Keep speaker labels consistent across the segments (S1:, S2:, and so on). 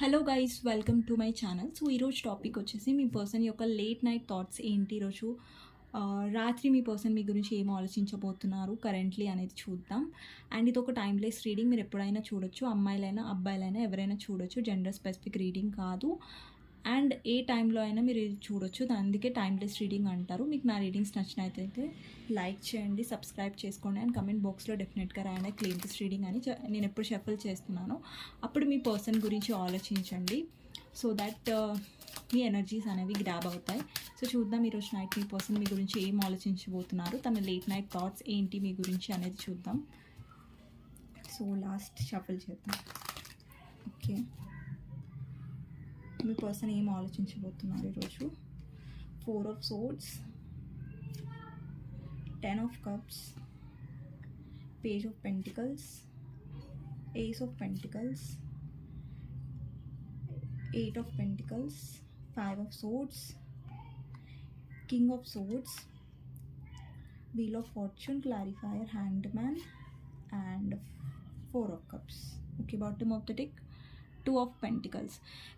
S1: Hello guys welcome to my channel so ఈరోజు topic వచ్చేసి మీ పర్సన్ యొక్క లేట్ నైట్ థాట్స్ ఏంటి ఈరోజు రాత్రి మీ పర్సన్ మీ గురించి ఏం ఆలోచించబోతున్నారు కరెంట్లీ అనేది చూద్దాం. అండ్ ఇది ఒక టైమ్లెస్ రీడింగ్ మీరు ఎప్పుడైనా చూడొచ్చు. అమ్మాయిలైనా అబ్బాయిలైనా ఎవరైనా చూడొచ్చు. జెండర్ స్పెసిఫిక్ రీడింగ్ కాదు. అండ్ ఏ టైంలో అయినా మీరు ఇది చూడొచ్చు. దాని అందుకే టైమ్లెస్ రీడింగ్ అంటారు. మీకు నా రీడింగ్స్ నచ్చినట్లయితే లైక్ చేయండి సబ్స్క్రైబ్ చేసుకోండి అండ్ కమెంట్ బాక్స్లో డెఫినెట్గా రాయండి. క్లియర్స్ రీడింగ్ అని నేను ఎప్పుడు షఫల్ చేస్తున్నానో. అప్పుడు మీ పర్సన్ గురించి ఆలోచించండి. సో దట్ uh, మీ ఎనర్జీస్ అనేవి గ్రాబ్ అవుతాయి. సో చూద్దాం ఈరోజు నైట్ మీ పర్సన్ మీ గురించి ఏం ఆలోచించబోతున్నారు? తన లేట్ నైట్ థాట్స్ ఏంటి మీ గురించి అనేది చూద్దాం. సో లాస్ట్ షఫల్ చేద్దాం. ఓకే మీ పర్సన్ ఏం ఆలోచించబోతున్నారు ఈరోజు? Four of swords ten of cups page of pentacles ace of pentacles eight of pentacles five of swords king of swords wheel of fortune clarifier hanged man and four of cups okay bottom of the deck two of pentacles.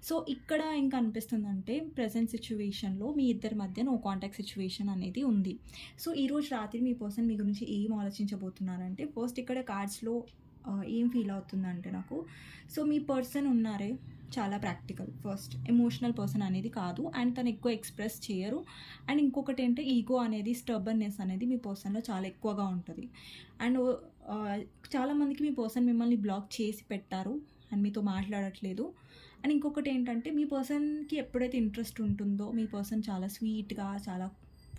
S1: So ఇక్కడ ఇంకా అనిపిస్తుందంటే present సిచ్యువేషన్లో మీ ఇద్దరి మధ్య no contact situation అనేది ఉంది. So ఈరోజు రాత్రి మీ పర్సన్ మీ గురించి ఏం ఆలోచించబోతున్నారంటే ఫస్ట్ ఇక్కడ కార్డ్స్లో ఏం ఫీల్ అవుతుందంటే నాకు సో మీ పర్సన్ ఉన్నారే చాలా ప్రాక్టికల్. ఫస్ట్ ఎమోషనల్ పర్సన్ అనేది కాదు. అండ్ తను ఎక్కువ ఎక్స్ప్రెస్ చేయరు. అండ్ ఇంకొకటి ఏంటంటే ఈగో అనేది స్టర్బన్నెస్ అనేది మీ పర్సన్లో చాలా ఎక్కువగా ఉంటుంది. అండ్ చాలామందికి మీ పర్సన్ మిమ్మల్ని బ్లాక్ చేసి పెట్టారు. అండ్ మీతో మాట్లాడట్లేదు. అండ్ ఇంకొకటి ఏంటంటే మీ పర్సన్కి ఎప్పుడైతే ఇంట్రెస్ట్ ఉంటుందో మీ పర్సన్ చాలా స్వీట్గా చాలా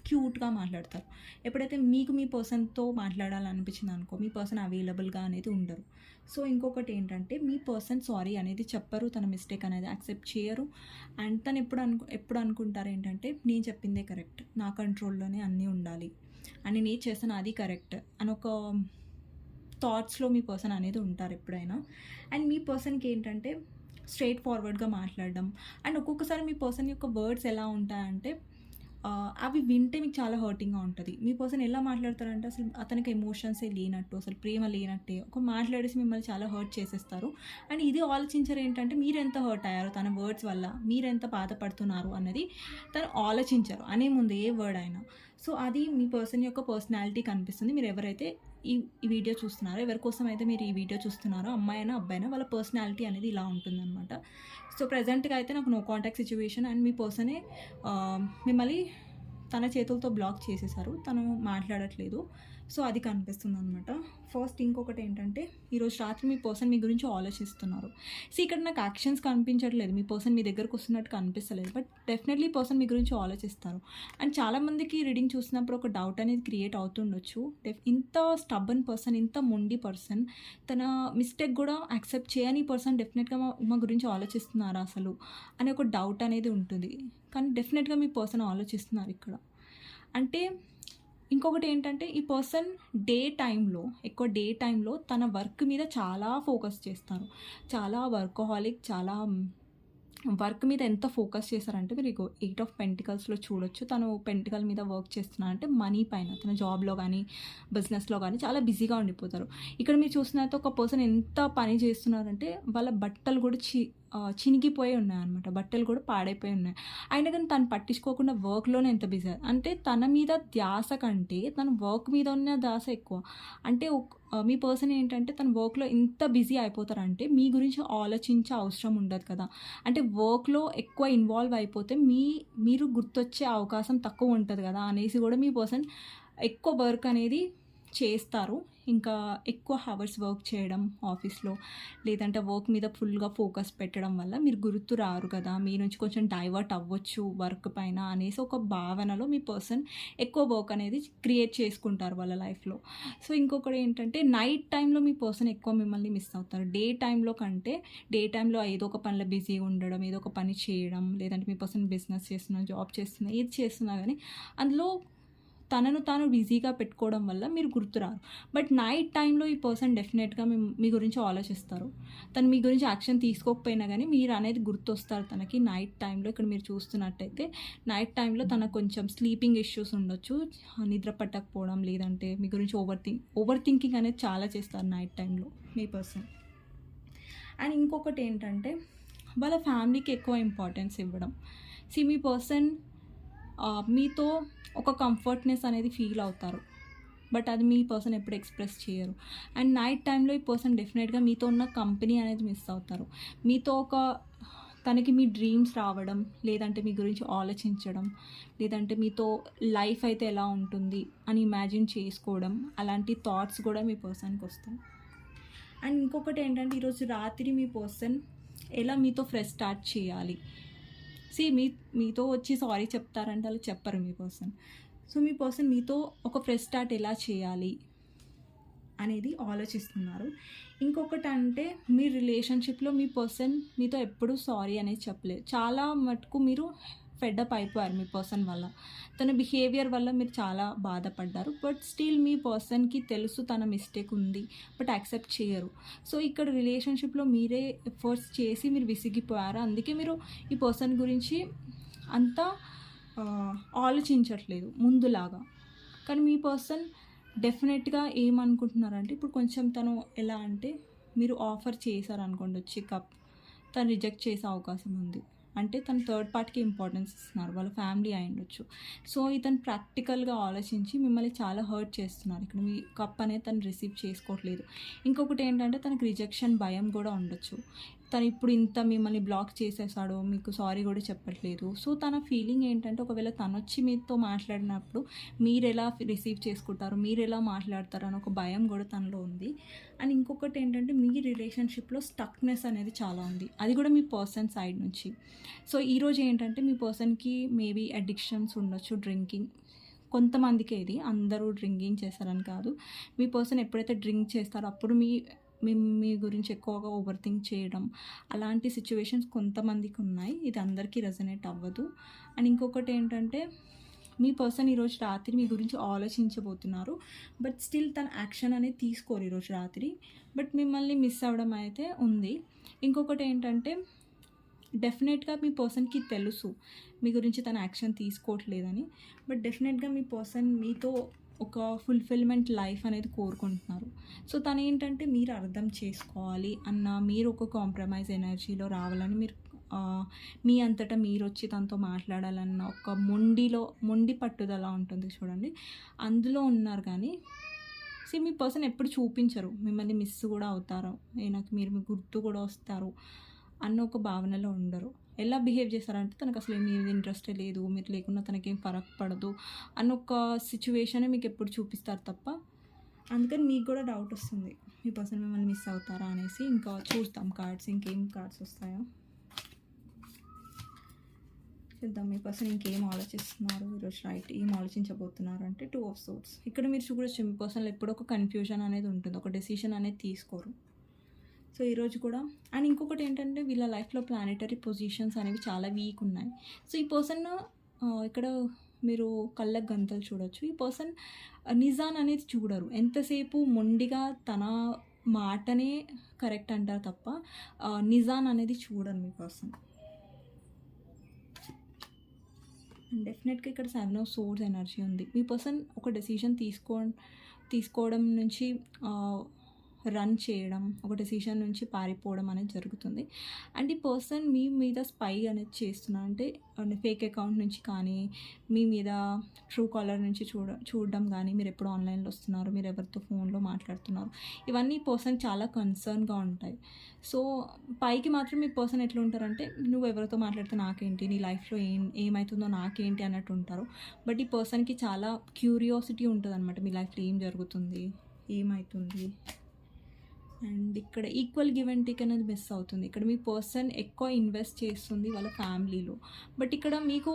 S1: క్యూట్గా మాట్లాడతారు. ఎప్పుడైతే మీకు మీ పర్సన్తో మాట్లాడాలనిపించింది అనుకో మీ పర్సన్ అవైలబుల్గా అనేది ఉండరు. సో ఇంకొకటి ఏంటంటే మీ పర్సన్ సారీ అనేది చెప్పరు తన మిస్టేక్ అనేది యాక్సెప్ట్ చేయరు. అండ్ తను ఎప్పుడు అను ఎప్పుడు అనుకుంటారు ఏంటంటే నేను చెప్పిందే కరెక్ట్. నా కంట్రోల్లోనే అన్నీ ఉండాలి. అని నేను చేస్తాను అది కరెక్ట్. అని ఒక థాట్స్లో మీ పర్సన్ అనేది ఉంటారు ఎప్పుడైనా. అండ్ మీ పర్సన్కి ఏంటంటే స్ట్రైట్ ఫార్వర్డ్గా మాట్లాడడం. అండ్ ఒక్కొక్కసారి మీ పర్సన్ యొక్క వర్డ్స్ ఎలా ఉంటాయంటే అవి వింటే మీకు చాలా హర్టింగ్గా ఉంటుంది. మీ పర్సన్ ఎలా మాట్లాడతారంటే అసలు అతనికి ఎమోషన్సే లేనట్టు అసలు ప్రేమ లేనట్టే ఒక మాట్లాడేసి మిమ్మల్ని చాలా హర్ట్ చేసేస్తారు. అండ్ ఇది ఆలోచించరు ఏంటంటే మీరు ఎంత హర్ట్ అయ్యారు తన వర్డ్స్ వల్ల మీరు ఎంత బాధపడుతున్నారు అన్నది తను ఆలోచించరు. అనే ముందు ఏ వర్డ్ అయినా. సో అది మీ పర్సన్ యొక్క పర్సనాలిటీ కనిపిస్తుంది. మీరు ఎవరైతే ఈ ఈ వీడియో చూస్తున్నారో? ఎవరి కోసం అయితే మీరు ఈ వీడియో చూస్తున్నారో అమ్మాయి అయినా వాళ్ళ పర్సనాలిటీ అనేది ఇలా ఉంటుందన్నమాట. సో ప్రజెంట్గా అయితే నాకు నో కాంటాక్ట్ సిచ్యువేషన్ అండ్ మీ పర్సనే మిమ్మల్ని తన చేతులతో బ్లాక్ చేసేసారు. తను మాట్లాడట్లేదు. సో అది కనిపిస్తుంది అనమాట ఫస్ట్ ఇంకొకటి ఏంటంటే ఈరోజు రాత్రి మీ పర్సన్ మీ గురించి ఆలోచిస్తున్నారు. సో ఇక్కడ నాకు యాక్షన్స్ కనిపించట్లేదు. మీ పర్సన్ మీ దగ్గరకు వస్తున్నట్టు కనిపిస్తలేదు. బట్ డెఫినెట్లీ పర్సన్ మీ గురించి ఆలోచిస్తారు. అండ్ చాలామందికి రీడింగ్ చూసినప్పుడు ఒక డౌట్ అనేది క్రియేట్ అవుతుండొచ్చు. డెఫ్ ఇంత స్టబ్బన్ పర్సన్ ఇంత మొండి పర్సన్ తన మిస్టేక్ కూడా యాక్సెప్ట్ చేయని పర్సన్ డెఫినెట్గా మా మా గురించి ఆలోచిస్తున్నారా అసలు? అనే ఒక డౌట్ అనేది ఉంటుంది. కానీ డెఫినెట్గా మీ పర్సన్ ఆలోచిస్తున్నారు ఇక్కడ. అంటే ఇంకొకటి ఏంటంటే ఈ పర్సన్ డే టైంలో ఎక్కువ డే టైంలో తన వర్క్ మీద చాలా ఫోకస్ చేస్తారు. చాలా వర్కహాలిక్ చాలా వర్క్ మీద ఎంత ఫోకస్ చేశారంటే మీరు ఇగో ఎయిట్ ఆఫ్ పెంటికల్స్లో చూడొచ్చు. తను పెంటికల్ మీద వర్క్ చేస్తున్నారంటే మనీ పైన తన జాబ్లో కానీ బిజినెస్లో కానీ చాలా బిజీగా ఉండిపోతారు. ఇక్కడ మీరు చూసినట్టు ఒక పర్సన్ ఎంత పని చేస్తున్నారంటే వాళ్ళ బట్టలు కూడా చి ఆ, చినిగిపోయి ఉన్నాయన్నమాట. బట్టలు కూడా పాడైపోయి ఉన్నాయి. అయినా కానీ తను పట్టించుకోకుండా వర్క్లోనే ఎంత బిజీ అంటే తన మీద ధ్యాస కంటే తన వర్క్ మీద ఉన్న ధ్యాస ఎక్కువ. అంటే మీ పర్సన్ ఏంటంటే తన వర్క్లో ఇంత బిజీ అయిపోతారంటే మీ గురించి ఆలోచించే అవసరం ఉండదు కదా. అంటే వర్క్లో ఎక్కువ ఇన్వాల్వ్ అయిపోతే మీ మీరు గుర్తొచ్చే అవకాశం తక్కువ ఉంటుంది కదా అనేసి కూడా మీ పర్సన్ ఎక్కువ వర్క్ అనేది చేస్తారు. ఇంకా ఎక్కువ హవర్స్ వర్క్ చేయడం ఆఫీస్లో లేదంటే వర్క్ మీద ఫుల్గా ఫోకస్ పెట్టడం వల్ల మీరు గుర్తు రారు కదా మీ నుంచి కొంచెం డైవర్ట్ అవ్వచ్చు వర్క్ పైన అనేసి ఒక భావనలో మీ పర్సన్ ఎక్కువ వర్క్ అనేది క్రియేట్ చేసుకుంటారు వాళ్ళ లైఫ్లో సో ఇంకొకటి ఏంటంటే నైట్ టైంలో మీ పర్సన్ ఎక్కువ మిమ్మల్ని మిస్ అవుతారు. డే టైంలో కంటే డే టైంలో ఏదో ఒక పనిలో బిజీగా ఉండడం ఏదో ఒక పని చేయడం లేదంటే మీ పర్సన్ బిజినెస్ చేస్తున్నా జాబ్ చేస్తున్నా ఏది చేస్తున్నా కానీ అందులో తనను తాను బిజీగా పెట్టుకోవడం వల్ల మీరు గుర్తురారు. బట్ నైట్ టైంలో ఈ పర్సన్ డెఫినెట్గా మీ మీ గురించి ఆలోచిస్తారు. తను మీ గురించి యాక్షన్ తీసుకోకపోయినా కానీ మీరు అనేది గుర్తొస్తారు తనకి నైట్ టైంలో. ఇక్కడ మీరు చూస్తున్నట్టయితే నైట్ టైంలో తనకు కొంచెం స్లీపింగ్ ఇష్యూస్ ఉండొచ్చు. నిద్ర పట్టకపోవడం లేదంటే మీ గురించి ఓవర్ థింక్ ఓవర్ థింకింగ్ అనేది చాలా చేస్తారు నైట్ టైంలో మీ పర్సన్. అండ్ ఇంకొకటి ఏంటంటే వాళ్ళ ఫ్యామిలీకి ఎక్కువ ఇంపార్టెన్స్ ఇవ్వడం. సి మీ పర్సన్ మీతో ఒక కంఫర్ట్నెస్ అనేది ఫీల్ అవుతారు. బట్ అది మీ పర్సన్ ఎప్పుడు ఎక్స్ప్రెస్ చేయరు. అండ్ నైట్ టైంలో ఈ పర్సన్ డెఫినెట్గా మీతో ఉన్న కంపెనీ అనేది మిస్ అవుతారు. మీతో ఒక తనకి మీ డ్రీమ్స్ రావడం లేదంటే మీ గురించి ఆలోచించడం లేదంటే మీతో లైఫ్ అయితే ఎలా ఉంటుంది అని ఇమాజిన్ చేసుకోవడం అలాంటి థాట్స్ కూడా మీ పర్సన్కి వస్తాయి. అండ్ ఇంకొకటి ఏంటంటే ఈరోజు రాత్రి మీ పర్సన్ ఎలా మీతో ఫ్రెష్ స్టార్ట్ చేయాలి? సీ మీ మీతో వచ్చి సారీ చెప్తారంటే అలా చెప్పరు మీ పర్సన్ సో మీ పర్సన్ మీతో ఒక ఫ్రెష్ స్టార్ట్ ఎలా చేయాలి అనేది ఆలోచిస్తున్నారు. ఇంకొకటి అంటే మీ రిలేషన్షిప్లో మీ పర్సన్ మీతో ఎప్పుడూ సారీ అనేది చెప్పలేదు. చాలా మటుకు మీరు ఫెడ్అప్ అయిపోయారు మీ పర్సన్ వల్ల. తన బిహేవియర్ వల్ల మీరు చాలా బాధపడ్డారు. బట్ స్టిల్ మీ పర్సన్కి తెలుసు తన మిస్టేక్ ఉంది. బట్ యాక్సెప్ట్ చేయరు. సో ఇక్కడ రిలేషన్షిప్లో మీరే ఎఫర్ట్స్ చేసి మీరు విసిగిపోయారు. అందుకే మీరు ఈ పర్సన్ గురించి అంతా ఆలోచించట్లేదు. ముందులాగా. కానీ మీ పర్సన్ డెఫినెట్గా ఏమనుకుంటున్నారంటే ఇప్పుడు కొంచెం తను ఎలా అంటే మీరు ఆఫర్ చేశారనుకోండి వచ్చి కప్ తను రిజెక్ట్ చేసే అవకాశం ఉంది. అంటే తను థర్డ్ పార్టీకి ఇంపార్టెన్స్ ఇస్తున్నారు. వాళ్ళ ఫ్యామిలీ అయి ఉండొచ్చు. సో ఇతను ప్రాక్టికల్గా ఆలోచించి మిమ్మల్ని చాలా హర్ట్ చేస్తున్నారు. ఇక్కడ మీ కప్ అనేది తను రిసీవ్ చేసుకోవట్లేదు. ఇంకొకటి ఏంటంటే తనకు రిజెక్షన్ భయం కూడా ఉండొచ్చు. తను ఇప్పుడు ఇంత మిమ్మల్ని బ్లాక్ చేసేసాడు మీకు సారీ కూడా చెప్పట్లేదు. సో తన ఫీలింగ్ ఏంటంటే ఒకవేళ తను వచ్చి మీతో మాట్లాడినప్పుడు మీరు ఎలా రిసీవ్ చేసుకుంటారు మీరు ఎలా మాట్లాడతారు అని ఒక భయం కూడా తనలో ఉంది. అండ్ ఇంకొకటి ఏంటంటే మీ రిలేషన్షిప్లో స్టక్నెస్ అనేది చాలా ఉంది. అది కూడా మీ పర్సన్ సైడ్ నుంచి. సో ఈరోజు ఏంటంటే మీ పర్సన్కి మేబీ అడిక్షన్స్ ఉండొచ్చు డ్రింకింగ్ కొంతమందికి ఇది అందరూ డ్రింకింగ్ చేస్తారని కాదు. మీ పర్సన్ ఎప్పుడైతే డ్రింక్ చేస్తారో అప్పుడు మీ మీ మీ గురించి ఎక్కువగా ఓవర్ థింక్ చేయడం అలాంటి సిచ్యువేషన్స్ కొంతమందికి ఉన్నాయి. ఇది అందరికీ రెజనేట్ అవ్వదు. అండ్ ఇంకొకటి ఏంటంటే మీ పర్సన్ ఈరోజు రాత్రి మీ గురించి ఆలోచించబోతున్నారు బట్ స్టిల్ తన యాక్షన్ అనేది తీసుకోరు ఈరోజు రాత్రి బట్ మిమ్మల్ని మిస్ అవ్వడం అయితే ఉంది. ఇంకొకటి ఏంటంటే డెఫినెట్గా మీ పర్సన్కి తెలుసు మీ గురించి తన యాక్షన్ తీసుకోవట్లేదని బట్ డెఫినెట్గా మీ పర్సన్ మీతో ఒక ఫుల్ఫిల్మెంట్ లైఫ్ అనేది కోరుకుంటున్నారు. సో తను ఏంటంటే మీరు అర్థం చేసుకోవాలి అన్న మీరు ఒక కాంప్రమైజ్ ఎనర్జీలో రావాలని మీరు మీ అంతటా మీరు వచ్చి తనతో మాట్లాడాలన్న ఒక మొండిలో మొండి పట్టుదల ఉంటుంది చూడండి. అందులో ఉన్నారు కానీ సో మీ పర్సన్ ఎప్పుడు చూపించరు. మిమ్మల్ని మిస్ కూడా అవుతారు. నాకు మీరు మీ గుర్తు కూడా వస్తారు. అన్న ఒక భావనలో ఉండరు. ఎలా బిహేవ్ చేస్తారంటే తనకు అసలు ఏమి ఇంట్రెస్టే లేదు మీరు లేకుండా తనకేం ఫరక్ పడదు అన్న ఒక సిచ్యువేషనే మీకు ఎప్పుడు చూపిస్తారు తప్ప అందుకని మీకు కూడా డౌట్ వస్తుంది. మీ పర్సన్ మిమ్మల్ని మిస్ అవుతారా అనేసి ఇంకా చూస్తాం కార్డ్స్ ఇంకేం కార్డ్స్ వస్తాయో. చూద్దాం మీ పర్సన్ ఇంకేం ఆలోచిస్తున్నారు? ఈరోజు రైట్ ఏం ఆలోచించబోతున్నారు అంటే టూ ఆఫ్ సోట్స్. ఇక్కడ మీరు చూడొచ్చు మీ పర్సన్లో ఎప్పుడో ఒక కన్ఫ్యూజన్ అనేది ఉంటుంది ఒక డెసిషన్ అనేది తీసుకోరు. సో ఈరోజు కూడా. అండ్ ఇంకొకటి ఏంటంటే వీళ్ళ లైఫ్లో ప్లానెటరీ పొజిషన్స్ అనేవి చాలా వీక్ ఉన్నాయి. సో ఈ పర్సన్ ఇక్కడ మీరు కళ్ళ గంతలు చూడొచ్చు. ఈ పర్సన్ నిజాన్ అనేది చూడరు. ఎంతసేపు మొండిగా తన మాటనే కరెక్ట్ అంటారు తప్ప నిజాన్ అనేది చూడరు మీ పర్సన్ అండ్ డెఫినెట్గా ఇక్కడ సెవెన్ ఆఫ్ సోర్స్ ఎనర్జీ ఉంది. మీ పర్సన్ ఒక డెసిషన్ తీసుకో తీసుకోవడం నుంచి రన్ చేయడం ఒక డెసిషన్ నుంచి పారిపోవడం అనేది జరుగుతుంది. అండ్ ఈ పర్సన్ మీ మీద స్పై అనేది చేస్తున్నారు అంటే ఫేక్ అకౌంట్ నుంచి కానీ మీ మీద ట్రూ కాలర్ నుంచి చూడ చూడడం కానీ మీరు ఎప్పుడు ఆన్లైన్లో వస్తున్నారు మీరు ఎవరితో ఫోన్లో మాట్లాడుతున్నారు ఇవన్నీ పర్సన్ చాలా కన్సర్న్గా ఉంటాయి. సో పైకి మాత్రం మీ పర్సన్ ఎట్లా ఉంటారంటే నువ్వు ఎవరితో మాట్లాడితే నాకేంటి? నీ లైఫ్లో ఏం ఏమవుతుందో నాకేంటి? అన్నట్టు ఉంటారు. బట్ ఈ పర్సన్కి చాలా క్యూరియాసిటీ ఉంటుంది అనమాట మీ లైఫ్లో ఏం జరుగుతుంది? ఏమవుతుంది అండ్ ఇక్కడ ఈక్వల్ గివ్ అండ్ టేక్ అనేది మిస్ అవుతుంది. ఇక్కడ మీ పర్సన్ ఎక్కువ ఇన్వెస్ట్ చేస్తుంది వాళ్ళ ఫ్యామిలీలో. బట్ ఇక్కడ మీకు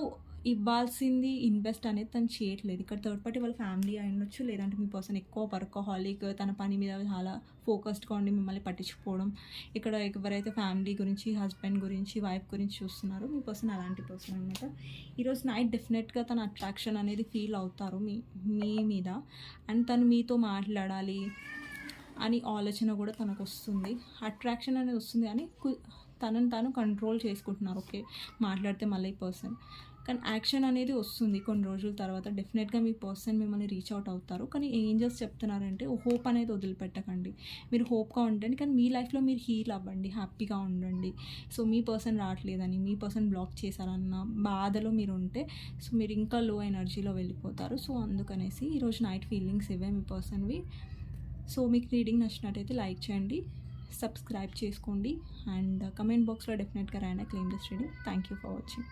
S1: ఇవ్వాల్సింది ఇన్వెస్ట్ అనేది తను చేయట్లేదు. ఇక్కడ థర్డ్ పార్టీ వాళ్ళ ఫ్యామిలీ అయి ఉండొచ్చు లేదంటే మీ పర్సన్ ఎక్కువ వర్కహాలిక్ తన పని మీద చాలా ఫోకస్డ్గా ఉండి మిమ్మల్ని పట్టించుకోవడం. ఇక్కడ ఎవరైతే ఫ్యామిలీ గురించి హస్బెండ్ గురించి వైఫ్ గురించి చూస్తున్నారో మీ పర్సన్ అలాంటి పర్సన్ అనమాట ఈరోజు నైట్ డెఫినెట్గా తన అట్రాక్షన్ అనేది ఫీల్ అవుతారు మీ మీ మీద. అండ్ తను మీతో మాట్లాడాలి అని ఆలోచన కూడా తనకు వస్తుంది అట్రాక్షన్ అనేది వస్తుంది కానీ కు- తాను కంట్రోల్ చేసుకుంటున్నారు. ఓకే మాట్లాడితే మళ్ళీ పర్సన్ కానీ యాక్షన్ అనేది వస్తుంది కొన్ని రోజుల తర్వాత. డెఫినెట్గా మీ పర్సన్ మిమ్మల్ని రీచ్ అవుట్ అవుతారు. కానీ ఏంజల్స్ చెప్తున్నారంటే హోప్ అనేది వదిలిపెట్టకండి. మీరు హోప్గా ఉండండి. కానీ మీ లైఫ్లో మీరు హీల్ అవ్వండి. హ్యాపీగా ఉండండి. సో మీ పర్సన్ రావట్లేదని మీ పర్సన్ బ్లాక్ చేశారన్న బాధలో మీరు ఉంటే సో మీరు ఇంకా లో ఎనర్జీలో వెళ్ళిపోతారు. సో అందుకనేసి ఈరోజు నైట్ ఫీలింగ్స్ ఇవే మీ పర్సన్వి సో మీకు రీడింగ్ నచ్చినట్టయితే లైక్ చేయండి సబ్స్క్రైబ్ చేసుకోండి అండ్ కమెంట్ బాక్స్లో డెఫినెట్గా రాయన claim this reading thank you for watching.